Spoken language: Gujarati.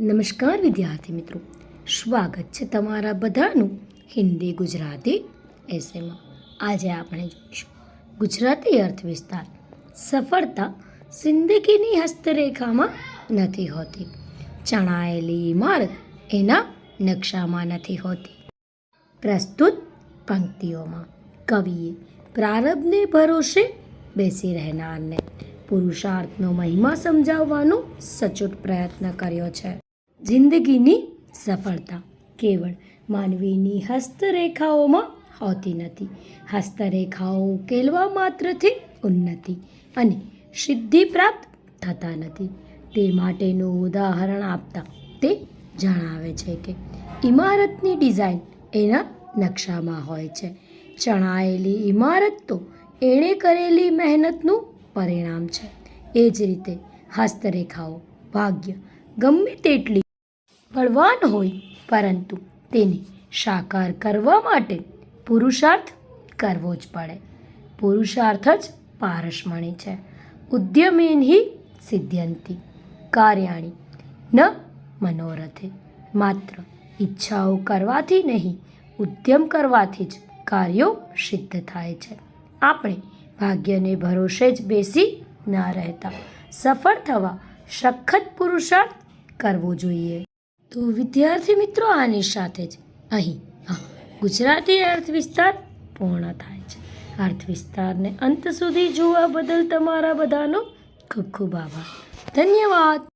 નમસ્કાર વિદ્યાર્થી મિત્રો. સ્વાગત છે તમારા બધાનું હિન્દી ગુજરાતી એસેમાં આજે આપણે જોઈશું ગુજરાતી અર્થવિસ્તાર. સફળતા જિંદગીની હસ્તરેખામાં નથી હોતી. ચણાયેલી ઇમારત એના નકશામાં નથી હોતી. પ્રસ્તુત પંક્તિઓમાં કવિએ પ્રારબ્ધને ભરોસે બેસી રહેનારને પુરુષાર્થનો મહિમા સમજાવવાનો સચોટ પ્રયત્ન કર્યો છે. જિંદગીની સફળતા. કેવળ માનવીની હસ્તરેખાઓમાં હોતી નથી. હસ્તરેખાઓ ઉકેલવા માત્રથી ઉન્નતિ અને સિદ્ધિ પ્રાપ્ત થતા નથી. તે માટેનું ઉદાહરણ આપતા તે જણાવે છે કે ઇમારતની ડિઝાઇન એના નકશામાં હોય છે. ચણાયેલી ઇમારત તો એણે કરેલી મહેનતનું પરિણામ છે. એ જ રીતે હસ્તરેખાઓ, ભાગ્ય ગમે તેટલી બળવાન હોય, પરંતુ તેને સાકાર કરવા માટે પુરુષાર્થ કરવો જ પડે. પુરુષાર્થ જ પારસમણી છે. ઉદ્યમેન હિ કાર્યાણી ન મનોરથે. માત્ર ઈચ્છાઓ કરવાથી નહીં, ઉદ્યમ કરવાથી જ કાર્યો સિદ્ધ થાય છે. આપણે ભાગ્યને ભરોસે જ બેસી ન રહેતા. સફળ થવા સખત પુરુષાર્થ કરવો જોઈએ. તો વિદ્યાર્થી મિત્રો આની સાથે જ અહીં ગુજરાતી અર્થ વિસ્તાર પૂર્ણ થાય છે. અર્થ વિસ્તારને અંત સુધી જોવા બદલ તમારા બધાનો ખૂબ ખૂબ આભાર. ધન્યવાદ.